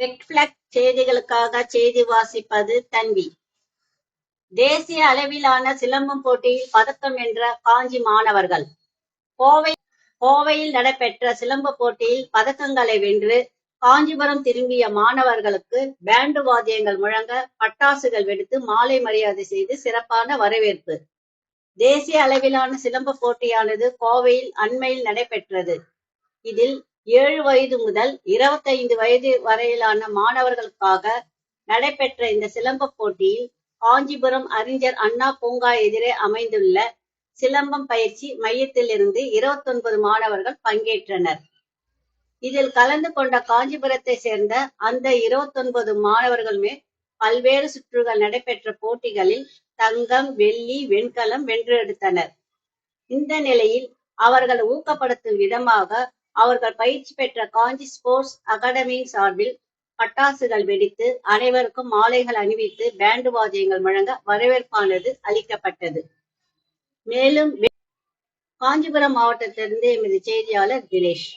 Red black செய்திகளுக்காக செய்தி வாசிப்பது தன்வி தேசிய அளவிலான சிலம்பம் போட்டியில் பதக்கம் வென்ற காஞ்சி மாணவர்கள். கோவை கோவையில் நடைபெற்ற சிலம்ப போட்டியில் பதக்கங்களை வென்று காஞ்சிபுரம் திரும்பிய மாணவர்களுக்கு பேண்டு வாத்தியங்கள் முழங்க பட்டாசுகள் வெடித்து மாலை மரியாதை செய்து சிறப்பான வரவேற்பு. தேசிய அளவிலான சிலம்ப போட்டியானது கோவையில் அண்மையில் நடைபெற்றது. இதில் ஏழு வயது முதல் இருபத்தைந்து வயது வரையிலான மாணவர்களுக்காக நடைபெற்ற இந்த சிலம்ப போட்டியில் காஞ்சிபுரம் அறிஞர் அண்ணா பூங்கா எதிரே அமைந்துள்ள சிலம்பம் பயிற்சி மையத்திலிருந்து இருபத்தொன்பது மாணவர்கள் பங்கேற்றனர். இதில் கலந்து கொண்ட காஞ்சிபுரத்தை சேர்ந்த அந்த இருபத்தொன்பது மாணவர்களுமே பல்வேறு சுற்றுகள் நடைபெற்ற போட்டிகளில் தங்கம் வெள்ளி வெண்கலம் வென்றெடுத்தனர் இந்த நிலையில் அவர்கள் ஊக்கப்படுத்தும் விதமாக அவர்கள் பயிற்சி பெற்ற காஞ்சி ஸ்போர்ட்ஸ் அகாடமியின் சார்பில் பட்டாசுகள் வெடித்து அனைவருக்கும் மாலைகள் அணிவித்து பேண்டு வாத்தியங்கள் முழங்க வரவேற்பானது அளிக்கப்பட்டது. மேலும் காஞ்சிபுரம் மாவட்டத்திலிருந்து எமது செய்தியாளர் தினேஷ்.